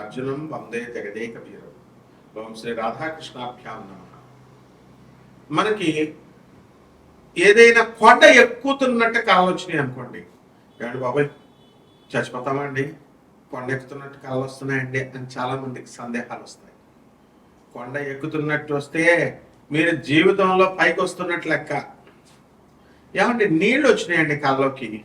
అర్జునం వందే జగదేక వీరం ఓం శ్రీ రాధాకృష్ణాభ్యాం నమ. మనకి ఏదైనా కొండ ఎక్కుతున్నట్టు కళలు అనుకోండి. ఏమండి బాబాయ్ చచ్చిపోతామండి. కొండ ఎక్కుతున్నట్టు కాలు వస్తున్నాయండి అని చాలా మందికి సందేహాలు వస్తాయి. కొండ ఎక్కుతున్నట్టు వస్తే మీరు జీవితంలో పైకి వస్తున్నట్టు లెక్క. ఏమంటే నీళ్ళు వచ్చినాయండి కాళ్ళలోకి?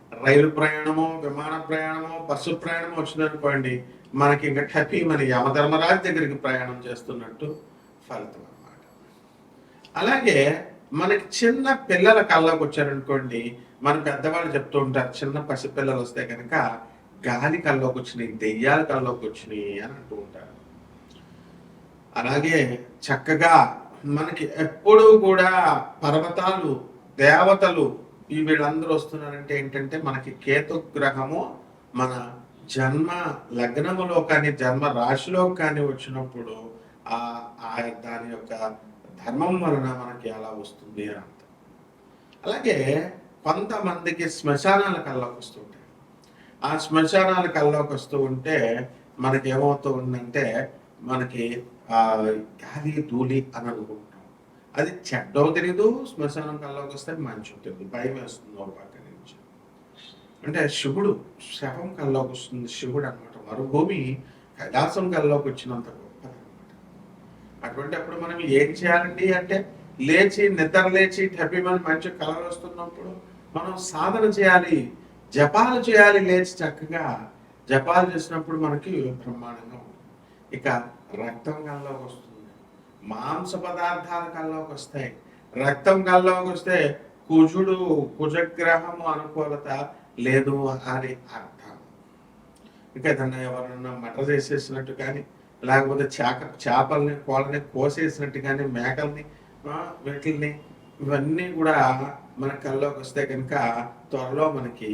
రైలు ప్రయాణము విమాన ప్రయాణము బస్సు ప్రయాణము వచ్చిందనుకోండి మనకి ఇంకా టపి మన యమధర్మరాజు దగ్గరికి ప్రయాణం చేస్తున్నట్టు ఫలితం అన్నమాట. అలాగే మనకి చిన్న పిల్లల కళ్ళకు వచ్చారనుకోండి మన పెద్దవాళ్ళు చెప్తూ ఉంటారు చిన్న పసిపిల్లలు వస్తే కనుక గాలి కల్లోకి వచ్చినాయి దెయ్యాల కళ్ళలోకి వచ్చినాయి అని అంటూ ఉంటారు. అలాగే చక్కగా మనకి ఎప్పుడూ కూడా పర్వతాలు దేవతలు ఈ వీళ్ళందరూ వస్తున్నారంటే ఏంటంటే మనకి కేతు గ్రహము మన జన్మ లగ్నములో కానీ జన్మ రాశిలో కానీ వచ్చినప్పుడు ఆ ఆ దాని యొక్క ధర్మం వలన మనకి అలా వస్తుంది అని అర్థం. అలాగే కొంతమందికి శ్మశానాల కల్లోకి వస్తుంటాయి ఆ శ్మశానాల కల్లోకి వస్తూ ఉంటే మనకి ఏమవుతూ ఉందంటే మనకి ఆ గాలి ధూళి అని అనుకుంటాం. అది చెడ్డో తెలియదు శ్మశానం కల్లోకి వస్తే మంచి తెలియదు భయం వేస్తుంది ఒక పక్క నుంచి. అంటే శివుడు శవం కల్లోకి వస్తుంది శివుడు అనమాట మరుభూమి కైలాసం కల్లోకి వచ్చినంత గొప్పది అనమాట అటువంటి అప్పుడు మనం ఏం చేయాలండి అంటే లేచి నిద్ర లేచి టెబ్బిమని మంచి కలర్ వస్తున్నప్పుడు మనం సాధన చేయాలి జపాలు చేయాలి లేచి చక్కగా. జపాలు చేసినప్పుడు మనకి బ్రహ్మాండంగా ఉంటుంది. ఇక రక్తం కల్లోకి వస్తుంది. మాంస పదార్థాల కల్లోకి వస్తాయి. రక్తం కల్లోకి వస్తే కుజుడు కుజగ్రహము అనుకూలత లేదు అని అర్థం. ఇంకా దాన్ని ఎవరన్నా మటర్ చేసేసినట్టు కానీ లేకపోతే చేక చేపల్ని కోళ్ళని కోసేసినట్టు కానీ మేకల్ని వీటిల్ని ఇవన్నీ కూడా మన కల్లోకి వస్తే కనుక త్వరలో మనకి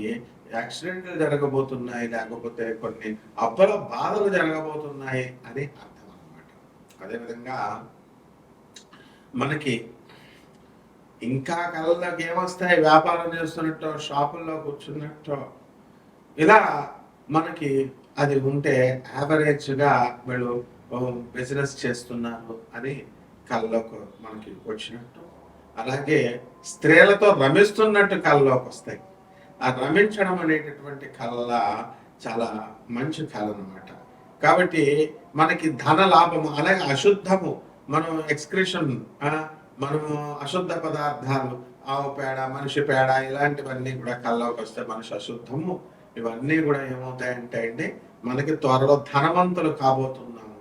యాక్సిడెంట్లు జరగబోతున్నాయి లేకపోతే కొన్ని అబ్బల బాధలు జరగబోతున్నాయి అని అర్థం అన్నమాట అదేవిధంగా మనకి ఇంకా కళ్ళలోకి ఏమొస్తాయి? వ్యాపారం చేస్తున్నట్టు షాపుల్లో కూర్చున్నట్టు ఇలా మనకి అది ఉంటే యావరేజ్గా వీళ్ళు బిజినెస్ చేస్తున్నారు అని కళ్ళలోకి మనకి వచ్చినట్టు. అలాగే స్త్రీలతో రమిస్తున్నట్టు కళ్ళలోకి వస్తాయి. ఆ రమించడం అనేటటువంటి కళ చాలా మంచి కళ అనమాట కాబట్టి మనకి ధన లాభము అలాగే అశుద్ధము మనం ఎక్స్క్రిషన్ మనము అశుద్ధ పదార్థాలు ఆవు పేడ మనిషి పేడ ఇలాంటివన్నీ కూడా కళ్ళలోకి వస్తే మనిషి అశుద్ధము. ఇవన్నీ కూడా ఏమవుతాయంటే అండి మనకి త్వరలో ధనవంతులు కాబోతున్నాము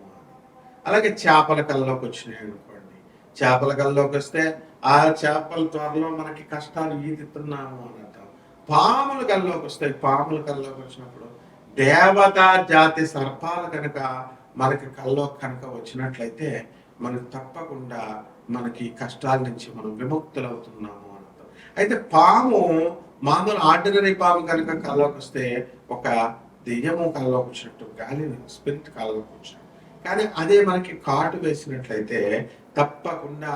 అలాగే చేపల కళ్ళలోకి వచ్చినాయి అనుకోండి. చేపల కల్లోకి వస్తే ఆ చేపల త్వరలో మనకి కష్టాలు ఈదుతున్నాము అని అంటాం పాముల కల్లోకి వస్తాయి పాముల కల్లోకి వచ్చినప్పుడు దేవతా జాతి సర్పాలు కనుక మనకి కళ్ళలోకి కనుక వచ్చినట్లయితే మనం తప్పకుండా మనకి కష్టాల నుంచి మనం విముక్తులవుతున్నాము అని అర్థం. అయితే పాము మామూలు ఆర్డినరీ పాము కనుక కళ్ళలోకి వస్తే ఒక దెయ్యము కళ్ళలోకి వచ్చినట్టు గాలి స్పిరిట్ కళ్ళలోకి వచ్చినట్టు. కానీ అదే మనకి కాటు వేసినట్లయితే తప్పకుండా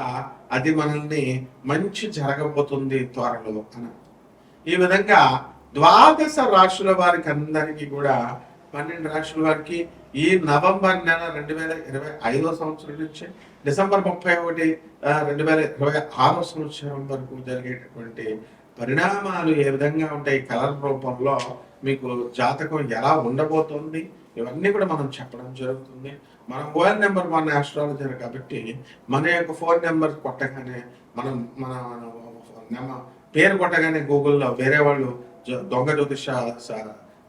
అది మనల్ని మంచి జరగబోతుంది త్వరలో అని ఈ విధంగా ద్వాదశ రాశుల వారికి అందరికీ కూడా పన్నెండు రాశుల వారికి ఈ నవంబర్ నెల రెండు వేల ఇరవై ఐదో సంవత్సరం నుంచి డిసెంబర్ ముప్పై ఒకటి రెండు వేల ఇరవై ఆరో సంవత్సరం వరకు జరిగేటటువంటి పరిణామాలు ఏ విధంగా ఉంటాయి కలర్ రూపంలో మీకు జాతకం ఎలా ఉండబోతోంది ఇవన్నీ కూడా మనం చెప్పడం జరుగుతుంది మన ఫోన్ నెంబర్ మన ఆస్ట్రాలజర్ కాబట్టి మన యొక్క ఫోన్ నెంబర్ కొట్టగానే మనం మన పేరు కొట్టగానే గూగుల్లో వేరే వాళ్ళు దొంగ జ్యోతిష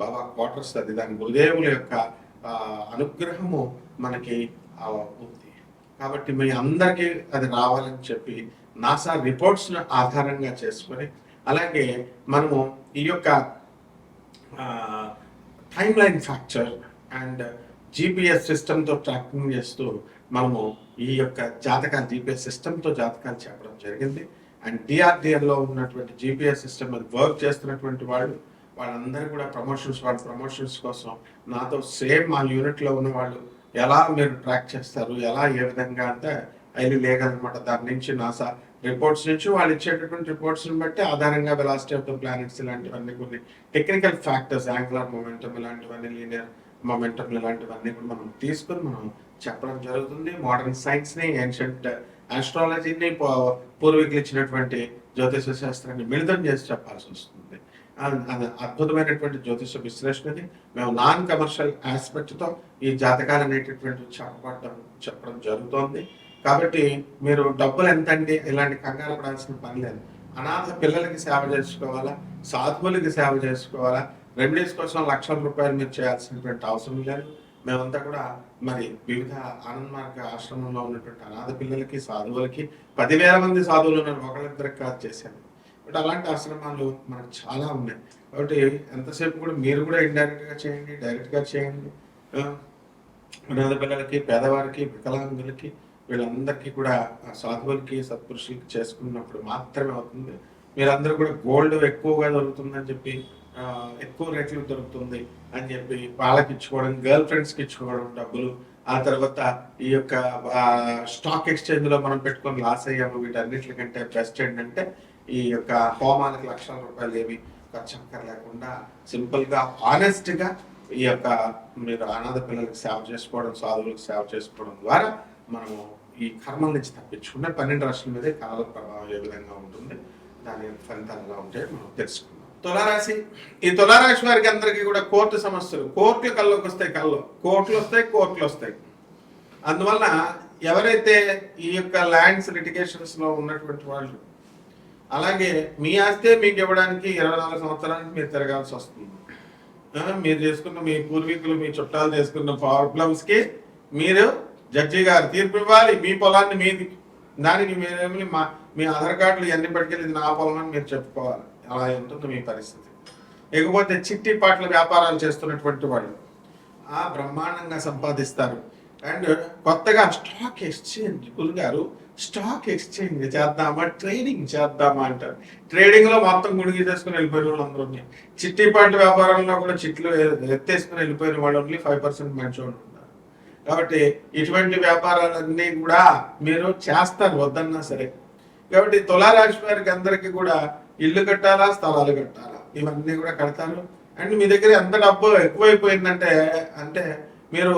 బాబా క్వార్టర్స్ అది. దాని గురుదేవుల యొక్క అనుగ్రహము మనకి ఉంది. కాబట్టి మీ అందరికీ అది రావాలని చెప్పి నాసా రిపోర్ట్స్ ఆధారంగా చేసుకొని అలాగే మనము ఈ యొక్క టైమ్ లైన్ ఫ్యాక్చర్ అండ్ జీపీఎస్ సిస్టమ్తో ట్రాకింగ్ చేస్తూ మనము ఈ యొక్క జాతకాలు జీపీఎస్ సిస్టమ్తో జాతకాలు చెప్పడం జరిగింది. అండ్ డిఆర్డిఎల్లో ఉన్నటువంటి జీపీఎస్ సిస్టమ్ అది వర్క్ చేస్తున్నటువంటి వాళ్ళు వాళ్ళందరూ కూడా ప్రమోషన్స్ వాళ్ళ ప్రమోషన్స్ కోసం నాతో సేమ్ మా యూనిట్లో ఉన్న వాళ్ళు ఎలా మీరు ట్రాక్ చేస్తారు ఎలా ఏ విధంగా అంటే ఐదు లేదనమాట దాని నుంచి నాసా రిపోర్ట్స్ నుంచి వాళ్ళు ఇచ్చేటటువంటి రిపోర్ట్స్ని బట్టి ఆధారంగా వెలాసిటీ ఆఫ్ ద ప్లానెట్స్ ఇలాంటివన్నీ కొన్ని టెక్నికల్ ఫ్యాక్టర్స్ యాంగులర్ మొమెంటమ్ ఇలాంటివన్నీ లీనియర్ మొమెంటమ్ ఇలాంటివన్నీ కూడా మనం తీసుకొని మనం చెప్పడం జరుగుతుంది. మోడర్న్ సైన్స్ని ఏన్షియంట్ ఆస్ట్రాలజీని పూర్వీకులు ఇచ్చినటువంటి జ్యోతిష శాస్త్రాన్ని మిళితం చేసి చెప్పాల్సి వస్తుంది. అద్భుతమైనటువంటి జ్యోతిష విశ్లేషణది మేము నాన్ కమర్షియల్ ఆస్పెక్ట్తో ఈ జాతకాలు అనేటటువంటి చెప్పబడడం చెప్పడం జరుగుతోంది. కాబట్టి మీరు డబ్బులు ఎంత అండి ఇలాంటి కంగారు పడాల్సిన పని లేదు. అనాథ పిల్లలకి సేవ చేసుకోవాలా? సాధువులకి సేవ చేసుకోవాలా? రెమెడీస్ కోసం లక్షల రూపాయలు మీరు చేయాల్సినటువంటి అవసరం లేదు. మేమంతా కూడా మరి వివిధ ఆనంద మార్గ ఆశ్రమంలో ఉన్నటువంటి అనాథ పిల్లలకి సాధువులకి పదివేల మంది సాధువులు ఉన్నారు. ఒకళ్ళిద్దరికి కాదు చేశాను. బట్ అలాంటి ఆశ్రమాలు మనకు చాలా ఉన్నాయి. కాబట్టి ఎంతసేపు కూడా మీరు కూడా ఇండైరెక్ట్గా చేయండి డైరెక్ట్గా చేయండి. అనాథ పిల్లలకి పేదవారికి వికలాంగులకి వీళ్ళందరికీ కూడా సాధువులకి సత్పురుషులకి చేసుకున్నప్పుడు మాత్రమే అవుతుంది. మీరందరూ కూడా గోల్డ్ ఎక్కువగా దొరుకుతుందని చెప్పి ఎక్కువ రేట్లు దొరుకుతుంది అని చెప్పి వాళ్ళకి ఇచ్చుకోవడం గర్ల్ ఫ్రెండ్స్కి ఇచ్చుకోవడం డబ్బులు. ఆ తర్వాత ఈ యొక్క స్టాక్ ఎక్స్చేంజ్లో మనం పెట్టుకొని లాస్ అయ్యాము వీటన్నిటికంటే బెస్ట్ ఏంటంటే ఈ యొక్క హోమానికి లక్షల రూపాయలు ఏమి ఖర్చు అక్కర్లేకుండా సింపుల్గా ఆనెస్ట్గా ఈ యొక్క మీరు అనాథ పిల్లలకి సేవ చేసుకోవడం సాధువులకు సేవ చేసుకోవడం ద్వారా మనము ఈ కర్మల నుంచి తప్పించుకుంటే పన్నెండు రాష్ట్రాల మీదే కాల ప్రభావం ఏ విధంగా ఉంటుంది దాని ఫలితాలు ఎలా ఉంటాయో మనం తెలుసుకుందాం. తులారాశి ఈ తులారాశి వారికి అందరికీ కూడా కోర్టు సమస్యలు. కోర్టులు కల్లోకి వస్తాయి కళ్ళు కోర్టులు వస్తాయి కోర్టులు వస్తాయి. అందువల్ల ఎవరైతే ఈ యొక్క ల్యాండ్స్ లిటిగేషన్స్లో ఉన్నటువంటి వాళ్ళు అలాగే మీ ఆస్తే మీకు ఇవ్వడానికి ఇరవై నాలుగు సంవత్సరానికి మీరు తిరగాల్సి వస్తుంది. మీరు చేసుకున్న మీ పూర్వీకులు మీ చుట్టాలు చేసుకున్న ప్రాబ్లమ్స్కి మీరు జడ్జి గారు తీర్పు ఇవ్వాలి. మీ పొలాన్ని మీది దానికి మీరేమి మా మీ ఆధార్ కార్డులు ఇవన్నీ పట్టుకెళ్ళి నా పొలం అని మీరు చెప్పుకోవాలి. అలా ఉంటుంది మీ పరిస్థితి. ఇకపోతే చిట్టి పాటల వ్యాపారాలు చేస్తున్నటువంటి వాళ్ళు ఆ బ్రహ్మాండంగా సంపాదిస్తారు. అండ్ కొత్తగా స్టాక్ ఎక్స్చేంజ్ గారు స్టాక్ ఎక్స్చేంజ్ చేద్దామా ట్రేడింగ్ చేద్దామా అంటారు. ట్రేడింగ్లో మొత్తం గుడిగి చేసుకుని వెళ్ళిపోయిన వాళ్ళు అందరూ ఉన్నాయి. చిట్టిపాటి వ్యాపారంలో కూడా చిట్లు ఎత్తేసుకుని వెళ్ళిపోయిన వాళ్ళు ఓన్లీ ఫైవ్ పర్సెంట్ మంచి వాళ్ళు ఉన్నారు. కాబట్టి ఇటువంటి వ్యాపారాలన్నీ కూడా మీరు చేస్తారు వద్దన్నా సరే. కాబట్టి తులారాశి వారికి అందరికీ కూడా ఇల్లు కట్టాలా స్థలాలు కట్టాలా? ఇవన్నీ కూడా కడతారు. అండ్ మీ దగ్గర ఎంత డబ్బు ఎక్కువైపోయిందంటే అంటే మీరు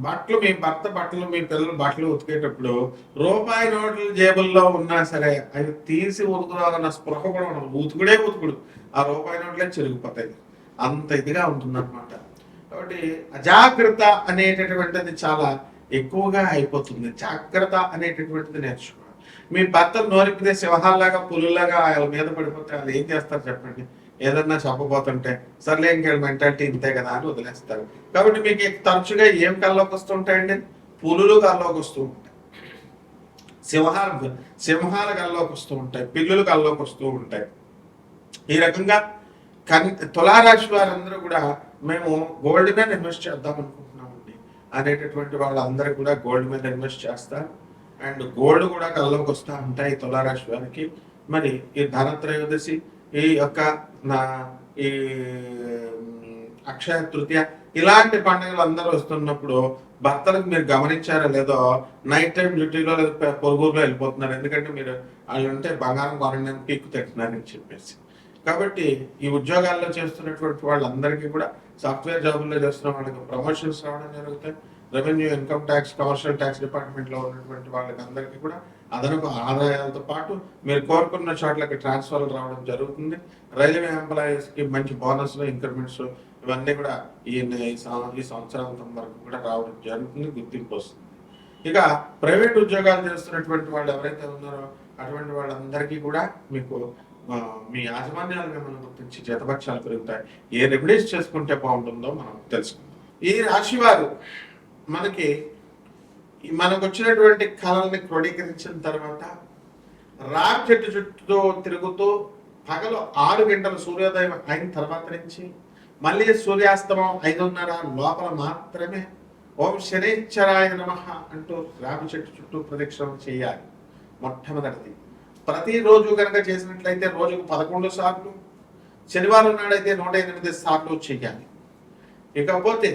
బట్టలు మీ భర్త బట్టలు మీ పిల్లల బట్టలు ఉతికేటప్పుడు రూపాయి నోట్లు జేబుల్లో ఉన్నా సరే అవి తీసి ఉతుకురాదన్న స్పృహ కూడా ఉండదు. ఉతుకుడే ఉతుకుడు. ఆ రూపాయి నోట్లే చిరిగిపోతాయి. అంత ఇదిగా ఉంటుందన్నమాట. కాబట్టి అజాగ్రత్త అనేటటువంటిది చాలా ఎక్కువగా అయిపోతుంది. జాగ్రత్త అనేటటువంటిది నేర్చుకోవాలి. మీ భర్త నోరిపితే సింహాల్లాగా పులులాగా వాళ్ళ మీద పడిపోతే వాళ్ళు ఏం చేస్తారు చెప్పండి? ఏదన్నా చెప్పబోతుంటే సర్లే ఇంకేళ్ళ మెంటాలిటీ ఇంతే కదా అని వదిలేస్తారు. కాబట్టి మీకు తరచుగా ఏం కల్లోకి వస్తుంటాయండి? పులులు కల్లోకి వస్తూ ఉంటాయి. సింహాలు సింహాల కల్లోకి వస్తూ ఉంటాయి. పిల్లులు కల్లోకి వస్తూ ఉంటాయి. ఈ రకంగా కన్ తులారాశి వారందరూ కూడా మేము గోల్డ్ మీద ఇన్వెస్ట్ చేద్దాం అనుకుంటున్నామండి. అనేటటువంటి వాళ్ళందరూ కూడా గోల్డ్ మీద ఇన్వెస్ట్ చేస్తారు. అండ్ గోల్డ్ కూడా కల్లోకి వస్తూ ఉంటాయి తులారాశి వారికి. మరి ఈ ధనత్రయోదశి ఈ యొక్క నా ఈ అక్షయ తృతీయ ఇలాంటి పండుగలు అందరూ వస్తున్నప్పుడు భర్తలకు మీరు గమనించారో లేదో నైట్ టైం డ్యూటీలో లేదా పొరుగురులో వెళ్ళిపోతున్నారు. ఎందుకంటే మీరు వాళ్ళు ఉంటే బంగారం కొనండి పీక్కు తింటున్నారని చెప్పేసి. కాబట్టి ఈ ఉద్యోగాల్లో చేస్తున్నటువంటి వాళ్ళందరికీ కూడా సాఫ్ట్వేర్ జాబుల్లో చేస్తున్న వాళ్ళకి ప్రమోషన్స్ రావడం జరుగుతాయి. Revenue income tax commercial tax డిపార్ట్మెంట్లో ఉన్నటువంటి వాళ్ళకి అందరికీ కూడా అదనపు ఆదాయాలతో పాటు మీరు కోరుకున్న చోట్లకి ట్రాన్స్ఫర్ రావడం జరుగుతుంది. రైల్వే ఎంప్లాయీస్కి మంచి బోనస్లు ఇంక్రిమెంట్స్ ఇవన్నీ కూడా ఈ ఈ సంవత్సరాంతం వరకు కూడా రావడం జరుగుతుంది గుర్తింపు వస్తుంది. ఇక ప్రైవేట్ ఉద్యోగాలు చేస్తున్నటువంటి వాళ్ళు ఎవరైతే ఉన్నారో అటువంటి వాళ్ళందరికీ కూడా మీకు మీ యాజమాన్యాలు మిమ్మల్ని గుర్తించి జతపక్షాలు పెరుగుతాయి. ఏ రెమెడీస్ చేసుకుంటే బాగుంటుందో మనం తెలుసుకుందాం. ఈ రాశి వారు మనకి మనకు వచ్చినటువంటి కళల్ని క్రోడీకరించిన తర్వాత రాక్ చెట్టు చుట్టూ తిరుగుతూ పగలు ఆరు గంటల సూర్యోదయం అయిన తర్వాత నుంచి మళ్ళీ సూర్యాస్తమం ఐదున్నర లోపల మాత్రమే ఓం శనేశ్వరాయ నమ అంటూ రావి చెట్టు చుట్టూ ప్రదక్షిణం చేయాలి మొట్టమొదటిది. ప్రతిరోజు కనుక చేసినట్లయితే రోజుకు పదకొండు సార్లు శనివారం నాడైతే నూట ఎనిమిది సార్లు చేయాలి. ఇకపోతే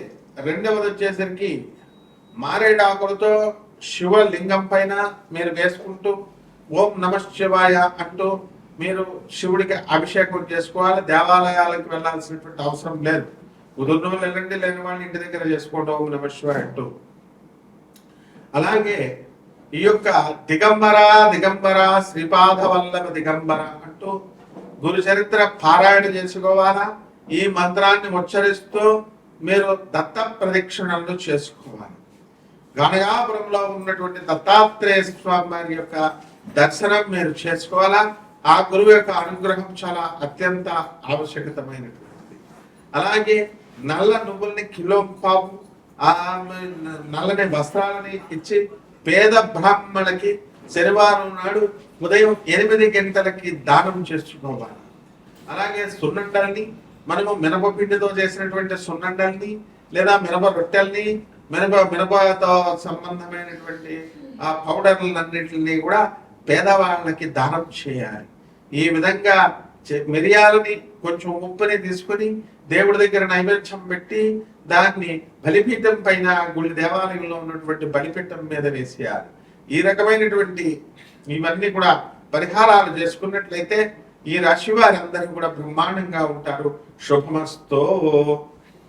రెండవది వచ్చేసరికి మారేడాకులతో శివలింగం పైన మీరు వేసుకుంటూ ఓం నమ శివాయ అంటూ మీరు శివుడికి అభిషేకం చేసుకోవాలి దేవాలయాలకు వెళ్ళాల్సినటువంటి అవసరం లేదు. కుదురును వెళ్ళండి లేని వాళ్ళని ఇంటి దగ్గర చేసుకోవడం ఓం నమ శివాయ అంటూ. అలాగే ఈ యొక్క దిగంబర దిగంబర శ్రీపాద వల్లభ దిగంబర అంటూ గురు చరిత్ర పారాయణ చేసుకోవాలా? ఈ మంత్రాన్ని ఉచ్చరిస్తూ మీరు దత్త ప్రదక్షిణలు చేసుకోవాలి. గనగాపురంలో ఉన్నటువంటి దత్తాత్రేయ స్వామి వారి యొక్క దర్శనం మీరు చేసుకోవాలా? ఆ గురువు యొక్క అనుగ్రహం చాలా అత్యంత ఆవశ్యకతమైనటువంటిది. అలాగే నల్ల నువ్వుల్ని కిలో పావు ఆ నల్లని వస్త్రాలని ఇచ్చి పేద బ్రాహ్మణులకి శనివారం నాడు ఉదయం ఎనిమిది గంటలకి దానం చేసుకోవాలి. అలాగే సున్నండల్ని మనము మినపపిండితో చేసినటువంటి సున్నండల్ని లేదా మినప రొట్టెల్ని మినప మినపతో సంబంధమైనటువంటి ఆ పౌడర్లన్నింటినీ కూడా పేదవాళ్ళకి దానం చేయాలి. ఈ విధంగా మిరియాలని కొంచెం ఉప్పుని తీసుకొని దేవుడి దగ్గర నైవేద్యం పెట్టి దాన్ని బలిపీఠం పైన గుడి దేవాలయంలో ఉన్నటువంటి బలిపీఠం మీద వేసేయాలి. ఈ రకమైనటువంటి ఇవన్నీ కూడా పరిహారాలు చేసుకున్నట్లయితే ఈ రాశి వారందరూ కూడా బ్రహ్మాండంగా ఉంటారు. శుభమస్తో.